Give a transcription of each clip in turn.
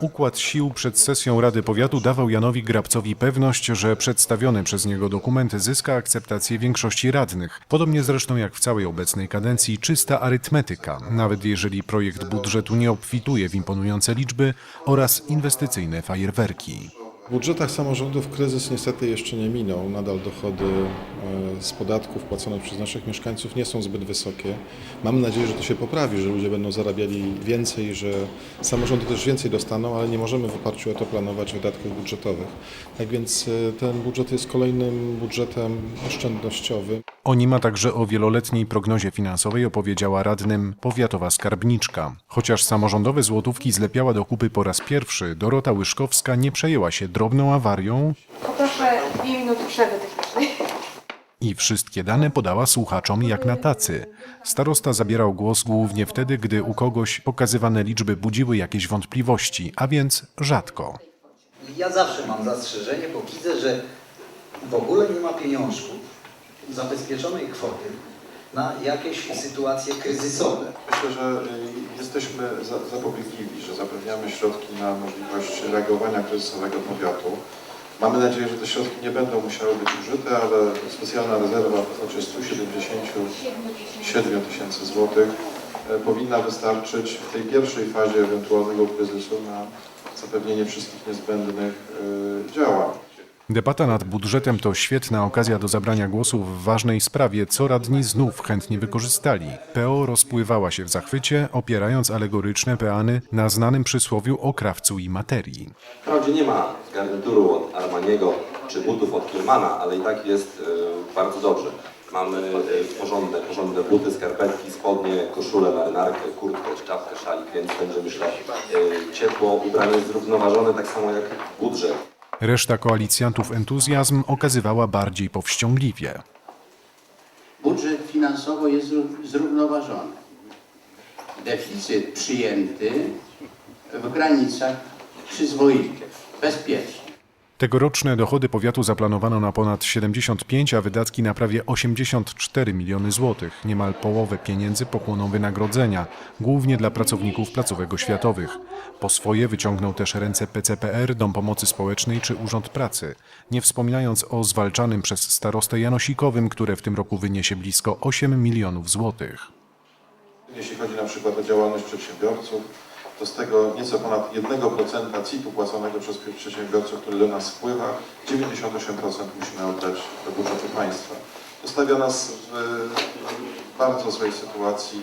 Układ sił przed sesją Rady Powiatu dawał Janowi Grabcowi pewność, że przedstawiony przez niego dokument zyska akceptację większości radnych. Podobnie zresztą jak w całej obecnej kadencji czysta arytmetyka, nawet jeżeli projekt budżetu nie obfituje w imponujące liczby oraz inwestycyjne fajerwerki. W budżetach samorządów kryzys niestety jeszcze nie minął. Nadal dochody e, z podatków płacone przez naszych mieszkańców nie są zbyt wysokie. Mam nadzieję, że to się poprawi, że ludzie będą zarabiali więcej, że samorządy też więcej dostaną, ale nie możemy w oparciu o to planować wydatków budżetowych. Tak więc e, ten budżet jest kolejnym budżetem oszczędnościowym. O nim, a także o wieloletniej prognozie finansowej opowiedziała radnym powiatowa skarbniczka. Chociaż samorządowe złotówki zlepiała do kupy po raz pierwszy, Dorota Łyszkowska nie przejęła się drobną awarią Poproszę dwie minuty przerwy technicznej. i wszystkie dane podała słuchaczom jak na tacy. Starosta zabierał głos głównie wtedy, gdy u kogoś pokazywane liczby budziły jakieś wątpliwości, a więc rzadko. Ja zawsze mam zastrzeżenie, bo widzę, że w ogóle nie ma pieniążków zabezpieczonej kwoty na jakieś sytuacje kryzysowe. Myślę, że y, jesteśmy za- zapobiegliwi, że zapewniamy środki na możliwość reagowania kryzysowego powiatu. Mamy nadzieję, że te środki nie będą musiały być użyte, ale specjalna rezerwa w kwocie 177 tysięcy złotych e, powinna wystarczyć w tej pierwszej fazie ewentualnego kryzysu na zapewnienie wszystkich niezbędnych e, działań. Debata nad budżetem to świetna okazja do zabrania głosu w ważnej sprawie, co radni znów chętnie wykorzystali. PO rozpływała się w zachwycie, opierając alegoryczne peany na znanym przysłowiu o krawcu i materii. Wprawdzie nie ma garnituru od Armaniego czy butów od Kielmana, ale i tak jest e, bardzo dobrze. Mamy e, porządne, porządne buty, skarpetki, spodnie, koszulę, marynarkę, kurtkę, czapkę, szalik, więc będzie myślę e, ciepło ubrane, zrównoważone, tak samo jak budżet. Reszta koalicjantów entuzjazm okazywała bardziej powściągliwie. budżet finansowo jest zró- zrównoważony. Deficyt przyjęty w granicach przyzwoitych, bezpiecznych. Tegoroczne dochody powiatu zaplanowano na ponad 75, a wydatki na prawie 84 miliony złotych. Niemal połowę pieniędzy pochłoną wynagrodzenia, głównie dla pracowników placówek oświatowych. Po swoje wyciągnął też ręce PCPR, Dom Pomocy Społecznej czy Urząd Pracy, nie wspominając o zwalczanym przez starostę Janosikowym, które w tym roku wyniesie blisko 8 milionów złotych. Jeśli chodzi na przykład o działalność przedsiębiorców, to z tego nieco ponad 1% CIT-u płaconego przez przedsiębiorców, który do nas wpływa, 98% musimy oddać do budżetu państwa. To stawia nas w bardzo złej sytuacji.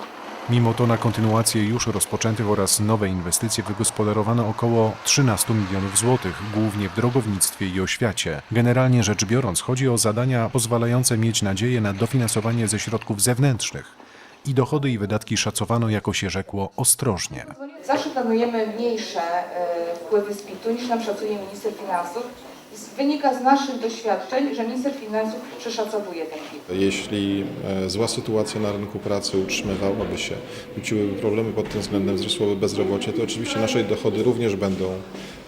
Mimo to na kontynuację już rozpoczętych oraz nowe inwestycje wygospodarowano około 13 milionów złotych, głównie w drogownictwie i oświacie. Generalnie rzecz biorąc, chodzi o zadania pozwalające mieć nadzieję na dofinansowanie ze środków zewnętrznych. I dochody i wydatki szacowano, jako się rzekło, ostrożnie. Zawsze planujemy mniejsze e, wpływy z PIT-u niż nam szacuje minister finansów. Wynika z naszych doświadczeń, że minister finansów przeszacowuje ten PIT. Jeśli e, zła sytuacja na rynku pracy utrzymywałaby się, wróciłyby problemy pod tym względem, wzrosłoby bezrobocie, to oczywiście nasze dochody również będą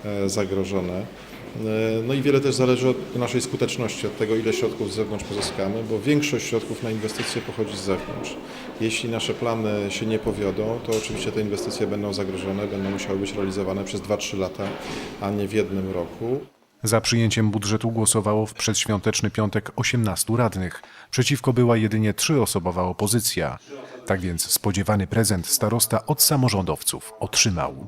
e, zagrożone. E, No i wiele też zależy od naszej skuteczności, od tego ile środków z zewnątrz pozyskamy, bo większość środków na inwestycje pochodzi z zewnątrz. Jeśli nasze plany się nie powiodą, to oczywiście te inwestycje będą zagrożone, będą musiały być realizowane przez 2-3 lata, a nie w jednym roku. Za przyjęciem budżetu głosowało w przedświąteczny piątek 18 radnych. Przeciwko była jedynie trzyosobowa opozycja. Tak więc spodziewany prezent starosta od samorządowców otrzymał.